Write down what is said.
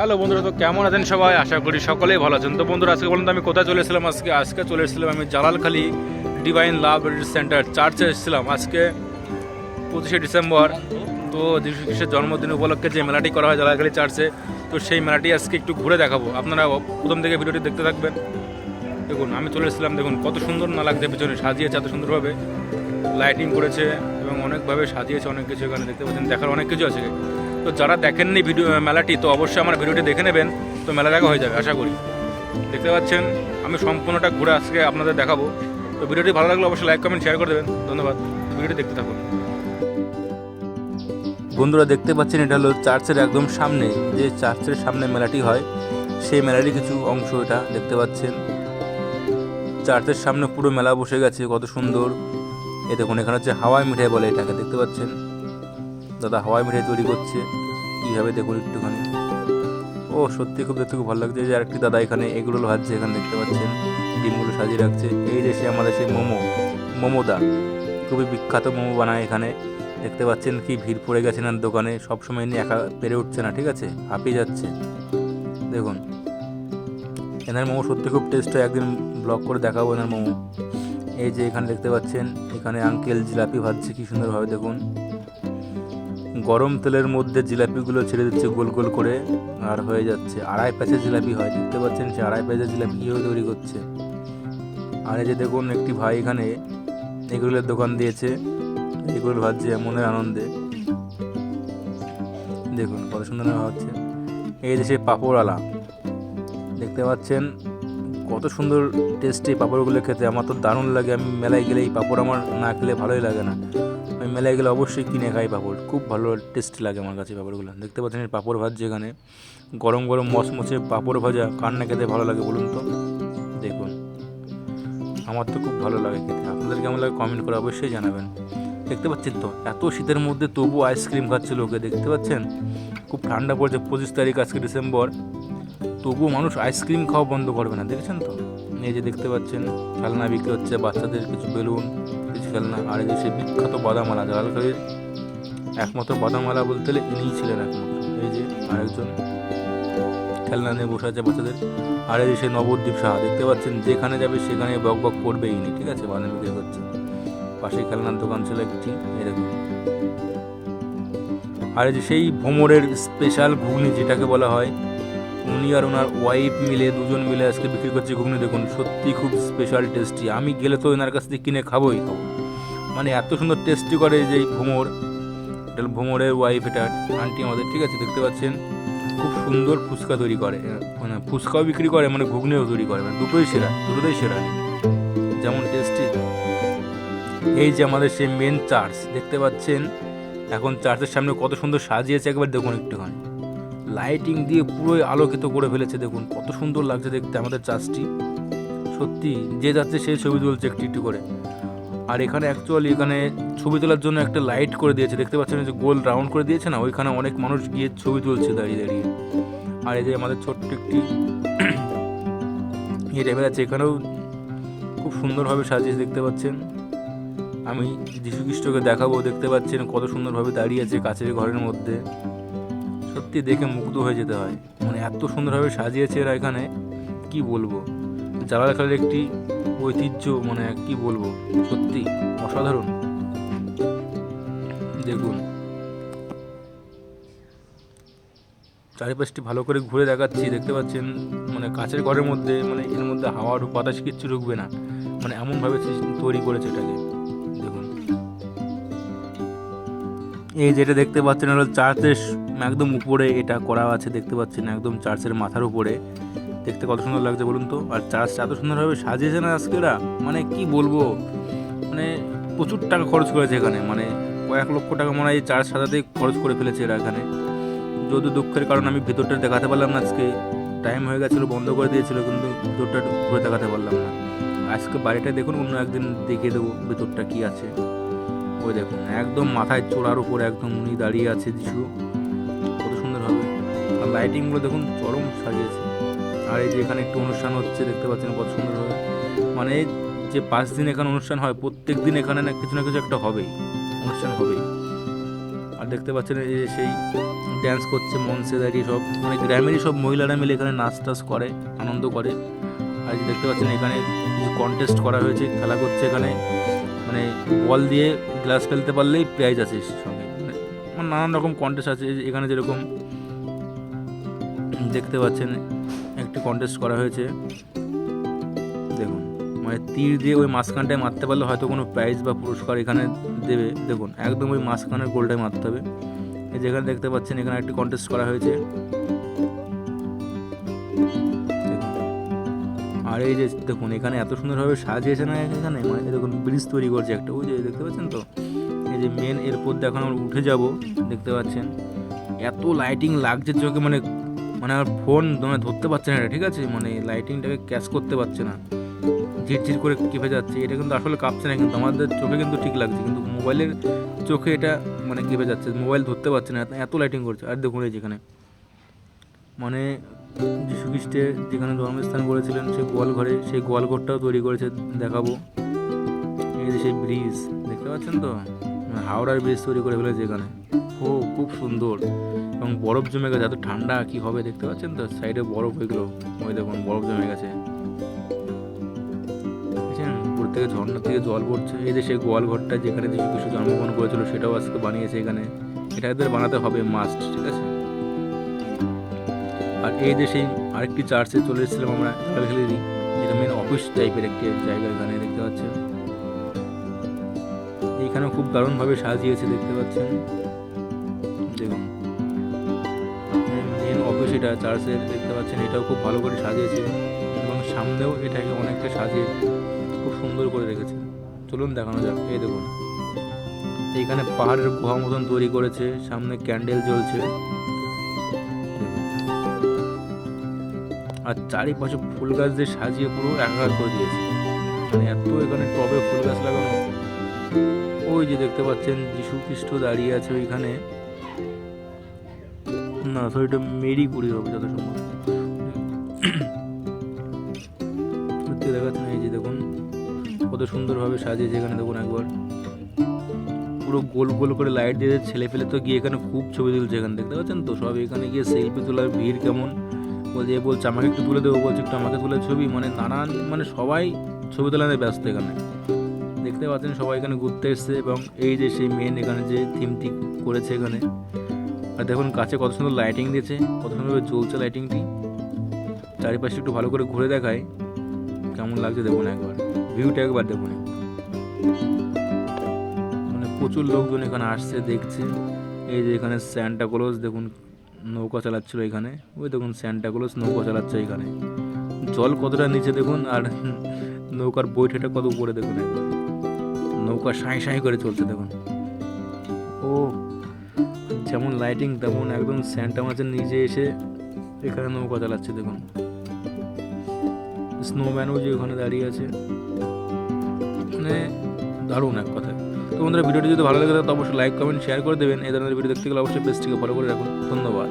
Hello বন্ধুরা, তো কেমন আছেন সবাই? আশা করি সকলেই ভালো আছেন। তো বন্ধুরা, আজকে বলুন তো, আমি কোথায় চলে এসেছিলাম? আজকে আজকে চলে এসেছিলাম আমি জালালখালি ডিভাইন লাভ সেন্টার চার্চে এসেছিলাম। আজকে পঁচিশে ডিসেম্বর, তো যীশু খ্রিস্টের জন্মদিন উপলক্ষে যে মেলাটি করা হয় জালালখালি চার্চে তো সেই মেলাটি আজকে একটু ঘুরে দেখাবো। আপনারা প্রথম থেকে ভিডিওটি দেখতে থাকবেন। দেখুন, আমি চলে এসেছিলাম, দেখুন, কত সুন্দর না লাগছে পিছনে সাজিয়েছে এত সুন্দরভাবে। লাইটিং করেছে এবং অনেকভাবে সাজিয়েছে অনেক কিছু এখানে দেখতে পাচ্ছেন। দেখার অনেক কিছু আছে। তো যারা দেখেননি ভিডিও মেলাটি, তো অবশ্যই আমার ভিডিওটি দেখে নেবেন। তো মেলা দেখা হয়ে যাবে, আশা করি। দেখতে পাচ্ছেন, আমি সম্পূর্ণটা ঘুরে আজকে আপনাদের দেখাবো। তো ভিডিওটি ভালো লাগলে অবশ্যই লাইক কমেন্ট শেয়ার করে দেবেন। ধন্যবাদ। ভিডিওটি দেখতে থাকুন। বন্ধুরা, দেখতে পাচ্ছেন, এটা হলো চার্চের একদম সামনে। যে চার্চের সামনে মেলাটি হয়, সেই মেলারই কিছু অংশ এটা দেখতে পাচ্ছেন। চার্চের সামনে পুরো মেলা বসে গেছে, কত সুন্দর। এ দেখুন, এখানে হচ্ছে হাওয়াই মিঠাই বলে এটাকে দেখতে পাচ্ছেন। দাদা, হাওয়াই মিঠাই তৈরি করছে। কীভাবে দেখুন একটুখানি। ও, সত্যি খুব দেখতে খুব ভালো লাগছে। যে আরেকটি দাদা এখানে এগুলো ভাজছে, এখানে দেখতে পাচ্ছেন, ডিমগুলো সাজিয়ে রাখছে। এই সে আমাদের সেই মোমো, মোমোদা, খুবই বিখ্যাত মোমো বানায় এখানে। দেখতে পাচ্ছেন কি ভিড় পড়ে গেছে না দোকানে, সবসময় নিয়ে একা পেরে উঠছে না, ঠিক আছে? হাঁপিয়ে যাচ্ছে। দেখুন। এনার মোমো সত্যি খুব টেস্ট হয়। একদিন ব্লগ করে দেখাবো এনার মোমো। এই যে এখানে দেখতে পাচ্ছেন, এখানে আঙ্কেল জিলাপি ভাজছে, কি সুন্দরভাবে দেখুন। গরম তেলের মধ্যে জিলাপিগুলো ছেড়ে দিচ্ছে গোল গোল করে, আর হয়ে যাচ্ছে। আড়াই প্যাচের জিলাপি হয়, দেখতে পাচ্ছেন সে আড়াই প্যাচের জিলাপি কীভাবে তৈরি করছে। আর এই যে দেখুন, একটি ভাই এখানে এগুলোর দোকান দিয়েছে এগুলো ভাজছে মনের আনন্দে। দেখুন, কত সুন্দর হচ্ছে। এই যে সেই পাঁপড়ওয়ালা, দেখতে পাচ্ছেন কত সুন্দর টেস্টি পাঁপড়গুলো খেতে। আমার তো দারুণ লাগে, আমি মেলায় গেলে এই পাঁপড় আমার না খেলে ভালোই লাগে না। মেলায় গেলে অবশ্যই কিনে খাই পাঁপড়। খুব ভালো টেস্ট লাগে আমার কাছে পাঁপড়গুলো। দেখতে পাচ্ছেন পাঁপড় ভাজছে এখানে। গরম গরম মচমচে পাঁপড় ভাজা। কার না খেতে ভালো লাগে বলুন তো? দেখুন। আমার তো খুব ভালো লাগে খেতে। আপনাদের কেমন লাগে কমেন্ট করে অবশ্যই জানাবেন। দেখতে পাচ্ছেন তো, এত শীতের মধ্যে তবু আইসক্রিম খাচ্ছে লোকে। দেখতে পাচ্ছেন? খুব ঠান্ডা পড়ছে, পঁচিশ তারিখ আজকে ডিসেম্বর। তবুও মানুষ আইসক্রিম খাওয়া বন্ধ করবে না। দেখেছেন তো? এই যে দেখতে পাচ্ছেন, খেলনা বিক্রি হচ্ছে, বাচ্চাদের কিছু বেলুন। খেলনা আর এই সেই বিখ্যাত বাদামালা জালালখালির একমাত্র বাদামালা বলতে গেলে ইনিই ছিলেন একমাত্র। এই যে আরেকজন খেলনা নিয়ে বসে আছে বাচ্চাদের। আর এই সেই নবদ্বীপ সাহা, দেখতে পাচ্ছেন যেখানে যাবে সেখানে বক বক করবে ইনি, ঠিক আছে? বাদাম বিক্রি করছে। পাশে খেলনার দোকান ছিল একটি, এরকম। আর এই যে সেই ভোমরের স্পেশাল ঘুগনি যেটাকে বলা হয় উনি আর ওনার ওয়াইফ মিলে, দুজন মিলে আজকে বিক্রি করছে ঘুগনি। দেখুন সত্যি খুব স্পেশাল টেস্টি আমি গেলে তো ওনার কাছ থেকে কিনে খাবোই। খাব মানে এত সুন্দর টেস্টি করে যে ভোমর। এটা ভোমরের ওয়াইফ এটা আন্টি আমাদের, ঠিক আছে, দেখতে পাচ্ছেন? খুব সুন্দর ফুচকা তৈরি করে। মানে ফুচকাও বিক্রি করে মানে ঘুগনিও তৈরি করে। মানে দুটোই সেরা দুটোই সেরা। যেমন টেস্টি এই যে আমাদের সেই মেন চার্চ দেখতে পাচ্ছেন? এখন চার্চের সামনে কত সুন্দর সাজিয়েছে, একবার দেখুন একটুখানি। লাইটিং দিয়ে পুরোই আলোকিত করে ফেলেছে, দেখুন। কত সুন্দর লাগছে দেখতে আমাদের চার্চটি সত্যি, যে যাচ্ছে সেই ছবি তুলছে একটু একটু করে। আর এখানে অ্যাকচুয়ালি এখানে ছবি তোলার জন্য একটা লাইট করে দিয়েছে। দেখতে পাচ্ছেন যে গোল রাউন্ড করে দিয়েছে না? ওইখানে অনেক মানুষ গিয়ে ছবি তুলছে দাঁড়িয়ে দাঁড়িয়ে। আর এই যে আমাদের ছোট্ট একটি ইয়ে টাইপের আছে এখানেও খুব সুন্দরভাবে সাজিয়েছে, দেখতে পাচ্ছেন। আমি যীশু খ্রিস্টকে দেখাবো, দেখতে পাচ্ছেন কত সুন্দরভাবে দাঁড়িয়ে আছে কাছের ঘরের মধ্যে। সত্যি দেখে মুগ্ধ হয়ে যেতে হয়। মানে এত সুন্দরভাবে সাজিয়েছে এরা এখানে, কি বলব? জালালখালের একটি ঐতিহ্য মানে কি বলব? সত্যি অসাধারণ। দেখুন। চারিপাশটি ভালো করে ঘুরে দেখাচ্ছি, দেখতে পাচ্ছেন মানে কাছের ঘরের মধ্যে মানে এর মধ্যে হাওয়ার বাতাস কিচ্ছু ঢুকবে না। মানে এমনভাবে তৈরি করেছে এটাকে। দেখুন। এই যেটা দেখতে পাচ্ছেন হলো চার্চের একদম উপরে এটা করা আছে, দেখতে পাচ্ছেন, একদম চার্চের মাথার উপরে। দেখতে কত সুন্দর লাগছে বলুন তো? আর চার্চটা এত সুন্দরভাবে সাজিয়েছে না আজকেরা মানে কি বলব? মানে প্রচুর টাকা খরচ করেছে এখানে। মানে কয়েক লক্ষ টাকা মনে হয় এই চার্চ সাজাতেই খরচ করে ফেলেছে এরা এখানে। যদি দুঃখের কারণ আমি ভেতরটা দেখাতে পারলাম না আজকে। টাইম হয়ে গেছিল, বন্ধ করে দিয়েছিলো, কিন্তু ভিতরটা ঘুরে দেখাতে পারলাম না। আজকে বাড়িটা দেখুন, অন্য একদিন দেখিয়ে দেবো ভেতরটা কি আছে। ওই দেখুন, একদম মাথায় চোরার উপর একদম উনি দাঁড়িয়ে আছে যিশু। লাইটিংগুলো দেখুন চরম সাজিয়েছে। আর এই যে এখানে একটু অনুষ্ঠান হচ্ছে, দেখতে পাচ্ছেন কত সুন্দর হবে মানে যে পাঁচ দিন এখানে অনুষ্ঠান হয়, প্রত্যেক দিন এখানে না কিছু না কিছু একটা হবেই, অনুষ্ঠান হবেই। আর দেখতে পাচ্ছেন এই যে সেই ড্যান্স করছে মঞ্চে দাঁড়িয়ে সব। মানে গ্রামেরই সব মহিলারা মিলে এখানে নাচ টাচ করে, আনন্দ করে। আর দেখতে পাচ্ছেন এখানে কিছু কন্টেস্ট করা হয়েছে, খেলা করছে এখানে। মানে বল দিয়ে গ্লাস ফেলতে পারলেই প্রাইজ আছে সঙ্গে। মানে নানান রকম কন্টেস্ট আছে এখানে যেরকম দেখতে পাচ্ছেন, একটি কন্টেস্ট করা হয়েছে। দেখুন মানে তীর দিয়ে ওই মাঝখানটায় মারতে পারলে হয়তো কোনো প্রাইজ বা পুরস্কার এখানে দেবে। দেখুন, একদম ওই মাঝখানের গোলটায় মারতে হবে। যেখানে দেখতে পাচ্ছেন, এখানে একটি কন্টেস্ট করা হয়েছে। দেখুন। আর এই যে দেখুন, এখানে এত সুন্দরভাবে সাজিয়েছে না এখানে? মানে দেখুন, ব্রিজ তৈরি করছে একটা। ওই যে দেখতে পাচ্ছেন তো? এই যে মেন এরপর দিয়ে এখন আমরা উঠে যাব, দেখতে পাচ্ছেন। এত লাইটিং লাগছে চোখে মানে মানে আমার ফোন মানে ধরতে পারছে না এটা, ঠিক আছে? মানে লাইটিংটাকে ক্যাচ করতে পারছে না। ঝিরঝির করে কেঁপে যাচ্ছে। এটা কিন্তু আসলে কাঁপছে না, কিন্তু আমাদের চোখে কিন্তু ঠিক লাগছে। কিন্তু মোবাইলের চোখে এটা মানে কেঁপে যাচ্ছে। মোবাইল ধরতে পারছে না, এত- লাইটিং করছে। আর দেখুন এই যেখানে। মানে যীশু খ্রিস্টের যেখানে জন্মস্থান করেছিলেন, সেই গোয়াল ঘরে, সেই গোয়াল ঘরটাও তৈরি করেছে। দেখাবো। এই যে সেই ব্রিজ দেখতে পাচ্ছেন তো? হাওড়ার ব্রিজ তৈরি করে ফেলেছে এখানে। ও, খুব সুন্দর। এবং বরফ জমে গেছে, এত ঠান্ডা কি হবে দেখতে পাচ্ছেন তো? সাইডে বরফ হয়ে গেলো। ওই দেখুন, বরফ জমে গেছে। উপর থেকে ঝর্ণা থেকে জল পড়ছে। এই যে সেই গোয়াল ঘরটা যেখানে যীশু খ্রিস্ট জন্মগ্রহণ করেছিল, সেটাও আজকে বানিয়েছে এখানে। এটা এদের বানাতে হবে মাস্ট ঠিক আছে? আর এই যে সেই আরেকটি চার্চে চলে এসেছিলাম আমরা খেলি যেটা মেন অফিস টাইপের একটি জায়গা এখানে দেখতে পাচ্ছেন। এইখানে খুব দারুণভাবে সাজিয়েছে দেখতে পাচ্ছেন। দেখুন। এটা চার্চের দেখতে পাচ্ছেন, এটাও খুব ভালো করে সাজিয়েছে এবং সামনেও এটাকে অনেকটা সাজিয়ে খুব সুন্দর করে রেখেছে। চলুন দেখানো যাক, এই দেখুন। এইখানে পাহাড়ের গুহা মতন তৈরি করেছে, সামনে ক্যান্ডেল জ্বলছে। আর চারিপাশে ফুল গাছ দিয়ে সাজিয়ে পুরো একাকার করে দিয়েছে। মানে এত এখানে টবে ফুল গাছ লাগানো। ওই যে দেখতে পাচ্ছেন যীশু খ্রিস্ট দাঁড়িয়ে আছে ওইখানে। না সরি এটা মেরিপুরি হবে যত সম্ভব দেখাচ্ছে না এই যে দেখুন, কত সুন্দরভাবে সাজিয়েছে এখানে দেখুন একবার। পুরো গোল গোল করে লাইট দিয়ে ছেলে ফেলে তো গিয়ে এখানে খুব ছবি তুলছে এখানে, দেখতে পাচ্ছেন তো? সব এখানে গিয়ে সেলফি তোলার ভিড় কেমন? বলছে, এ বলছে, আমাকে একটু তুলে দেবো বলছে, একটু আমাকে তুলে ছবি। মানে নানান মানে সবাই ছবি তোলাতে ব্যস্ত এখানে। দেখতে পাচ্ছেন সবাই এখানে ঘুরতে এসছে এবং এই যে সেই মেন এখানে যে থিমটি করেছে এখানে আর দেখুন কাছে কত সুন্দর লাইটিং দিয়েছে, কত সুন্দরভাবে জ্বলছে লাইটিংটি চারিপাশে একটু ভালো করে ঘুরে দেখায়, কেমন লাগছে দেখুন একবার ভিউটা একবার দেখুন। মানে প্রচুর লোকজন এখানে আসছে, দেখছে। এই যে এখানে স্যান্টা ক্লোজ দেখুন নৌকা চালাচ্ছিল এখানে। ওই দেখুন স্যান্টা ক্লোজ নৌকা চালাচ্ছে এখানে। জল কতটা নিচে দেখুন, আর নৌকার বৈঠেটা কত উপরে দেখুন একবার। নৌকা সাঁই সাঁই করে চলছে দেখুন। ও যেমন লাইটিং তেমন একদম স্যান্টা মাছের নিচে এসে এখানে নৌকা চালাচ্ছে, দেখুন। স্নোম্যানও যে ওখানে দাঁড়িয়ে আছে। মানে দারুণ এক কথা তো বন্ধুরা, ভিডিওটি যদি ভালো লাগে তো অবশ্যই লাইক কমেন্ট শেয়ার করে দেবেন। এই ধরনের ভিডিও দেখতে গেলে অবশ্যই পেজটিকে ফলো করে রাখুন। ধন্যবাদ।